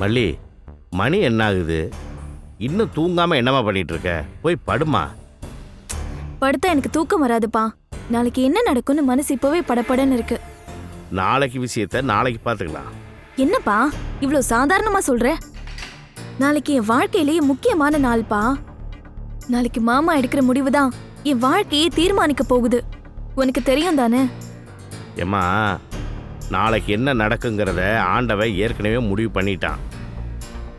மல்லி மணி என்ன ஆகுது இன்னும் தூங்காம என்னம்மா பண்ணிட்டு இருக்க போய் படுமா படுத்தா எனக்கு தூக்கம் வராதுப்பா. நாளைக்கு என்ன நடக்கும்னு மனசு இப்பவே படபடன்னு இருக்கு. நாளைக்கு விஷயத்த நாளைக்கு பார்த்துக்கலாம் என்னப்பா? இவ்ளோ சாதாரணமா சொல்ற? நாளைக்கு என் வாழ்க்கையிலேயே முக்கியமான நாள்ப்பா. நாளைக்கு மாமா எடுக்கிற முடிவு தான் என் வாழ்க்கையே தீர்மானிக்க போகுது. உனக்கு தெரியும் தானே ஏம்மா நாளைக்கு என்ன நடக்குங்கிறத ஆண்டவன் ஏற்கனவே முடிவு பண்ணிட்டான்.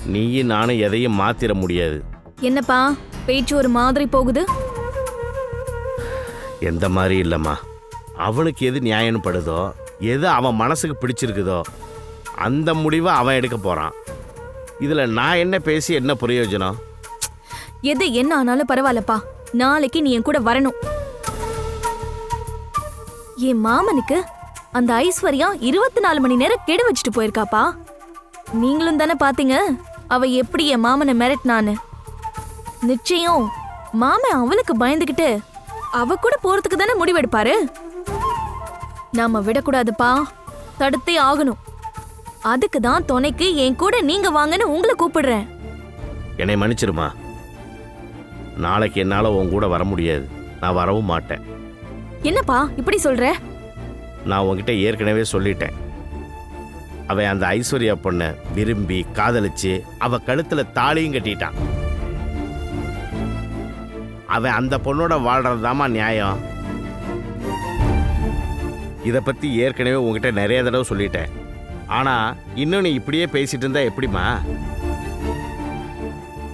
நீயும் நானும் எதையும் மாத்திர முடியாது. என்னப்பா பேச்சு ஒரு மாதிரி போகுது? எந்த மாதிரி இல்லைம்மா. அவனுக்கு எது நியாயம்னு படுதோ எது அவன் மனசுக்கு பிடிச்சிருக்குதோ அந்த முடிவை அவன் எடுக்க போகிறான் இதில் நான் என்ன பேசி என்ன பிரயோஜனம்? எது என்ன ஆனாலும் பரவாயில்லப்பா. நாளைக்கு நீ என் கூட வரணும். என் மாமனுக்கு அந்த ஐஸ்வர்யா இருபத்தி நாலு மணி நேரம் கெடு வச்சுட்டு போயிருக்காப்பா. நீங்களும் தானே பாத்தீங்க? அவ எப்படி என் மாமனை மிரட்டினான்னு. நிச்சயம் மாமன் அவளுக்கு பயந்துகிட்டு அவ கூட போறதுக்கு தானே முடிவெடுப்பாரு? நாம விடக்கூடாதுப்பா. தடுத்தே ஆகணும். அதுக்கு தான் துணைக்கு என் கூட நீங்க வாங்கன்னு உங்களை கூப்பிடுறேன். என்னை மன்னிச்சிருமா? நாளைக்கு என்னால் உன் கூட வர முடியாது. நான் வரவும் மாட்டேன். என்னப்பா இப்படி சொல்ற? நான் உங்ககிட்ட ஏற்கனவே சொல்லிட்டேன். அவன் அந்த ஐஸ்வர்யா பொண்ணை விரும்பி காதலிச்சு அவ கழுத்துல தாலியும் கட்டிட்டான். அவன் அந்த பொண்ணோட வாழ்றதுதாம்மா நியாயம். இதை பற்றி ஏற்கனவே உங்ககிட்ட நிறைய தடவை சொல்லிட்டேன். ஆனால் இன்னும் நீ இப்படியே பேசிட்டு இருந்தா எப்படிம்மா?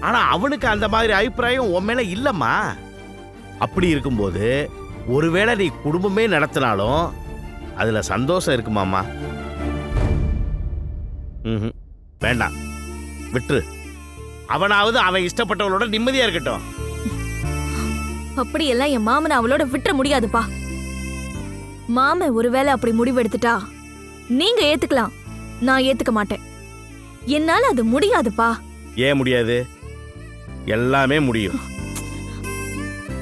ஆனால் அவனுக்கு அந்த மாதிரி அபிப்பிராயம் உன் மேலே இல்லைம்மா. அப்படி இருக்கும்போது ஒருவேளை நீ குடும்பமே நடத்தினாலும் அதுல சந்தோஷம் இருக்குமாமா ம்ஹும். வேண்டாம். விட்டுரு. அவனாவது அவன் இஷ்டப்பட்டவளோட நிம்மதியா இருக்கட்டும். அப்படியெல்லாம் என் மாமனை அவளோட விட்டுற முடியாதுப்பா. மாமன் ஒருவேளை அப்படி முடிவெடுத்துட்டா நீங்க ஏத்துக்கலாம். நான் ஏத்துக்க மாட்டேன். என்னால அது முடியாதுப்பா. ஏன் முடியாது? எல்லாமே முடியும்.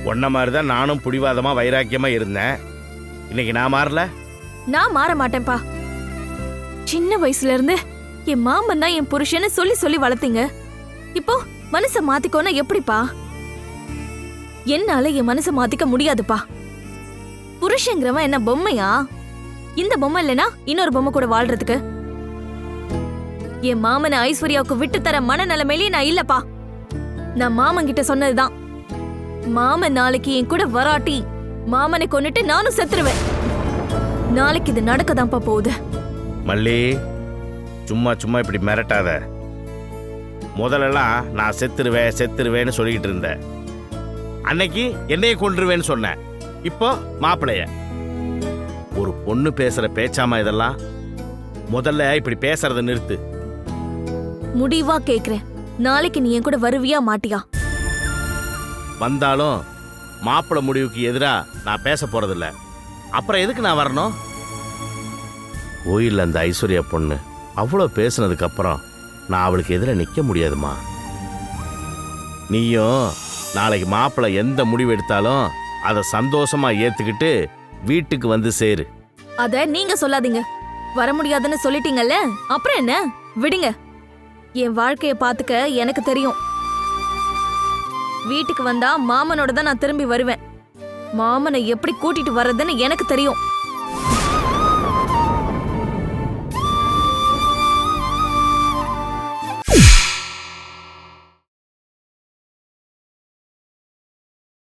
உன்ன மாதிரி தான் நானும் புடிவாதமா வைராக்கியமா இருந்தேன். இன்னைக்கு நான் மாறல? நான் மாற மாட்டேன்ப்பா. சின்ன வயசுல இருந்து என் மாமன் தான் என் புருஷன்னு சொல்லி சொல்லி வளர்த்தீங்க. இப்போ மனச மாத்திக்கோனா எப்படிப்பா? என்னால என் மனச மாத்திக்க முடியாதுப்பா. புருஷங்கிறவன் என்ன பொம்மையா? இந்த பொம்மை இல்லனா இன்னொரு பொம்மை கூட வாழ்றதுக்கு. என் மாமனை ஐஸ்வர்யாவுக்கு விட்டு தர மனநிலைமையிலேயே நான் இல்லப்பா. நான் மாமன் கிட்ட சொன்னதுதான். மாமன் நாளைக்கு என் கூட வராட்டி மாமனை கொண்டுட்டு நானும் செத்துருவேன். நாளைக்கு இது நடக்கதான்ப்பா போகுது. மல்லி சும்மா சும்மா இப்படி மிரட்டாத. முதல்லலாம் நான் செத்துருவேன் செத்துருவேன்னு சொல்லிக்கிட்டு இருந்தேன். அன்னைக்கு என்னைய கொன்றுவேன்னு சொன்னேன். இப்போ மாப்பிளைய. ஒரு பொண்ணு பேசுற பேச்சாமா இதெல்லாம்? முதல்ல இப்படி பேசுறத நிறுத்து. முடிவா கேக்குறேன். நாளைக்கு நீ என் கூட வருவியா மாட்டியா? வந்தாலும் மாப்பிள்ளை முடிவுக்கு எதிரா நான் பேச போறதில்ல. அப்புறம் எதுக்கு நான் வரணும்? கோயில்ல அந்த ஐஸ்வர்யா பொண்ணு அவ்வளோ பேசுனதுக்கு அப்புறம் நான் அவளுக்கு எதிராக நிற்க முடியாதுமா. நீயும் நாளைக்கு மாப்பிள்ளை எந்த முடிவு எடுத்தாலும் அதை சந்தோஷமா ஏத்துக்கிட்டு வீட்டுக்கு வந்து சேரு. அத நீங்க சொல்லாதீங்க. வர முடியாதுன்னு சொல்லிட்டீங்கல்ல? அப்புறம் என்ன? விடுங்க. என் வாழ்க்கைய பாத்துக்க எனக்கு தெரியும். வீட்டுக்கு வந்தா மாமனோட தான் நான் திரும்பி வருவேன். மாமனை எப்படி கூட்டிட்டு வர்றதுன்னு எனக்கு தெரியும்.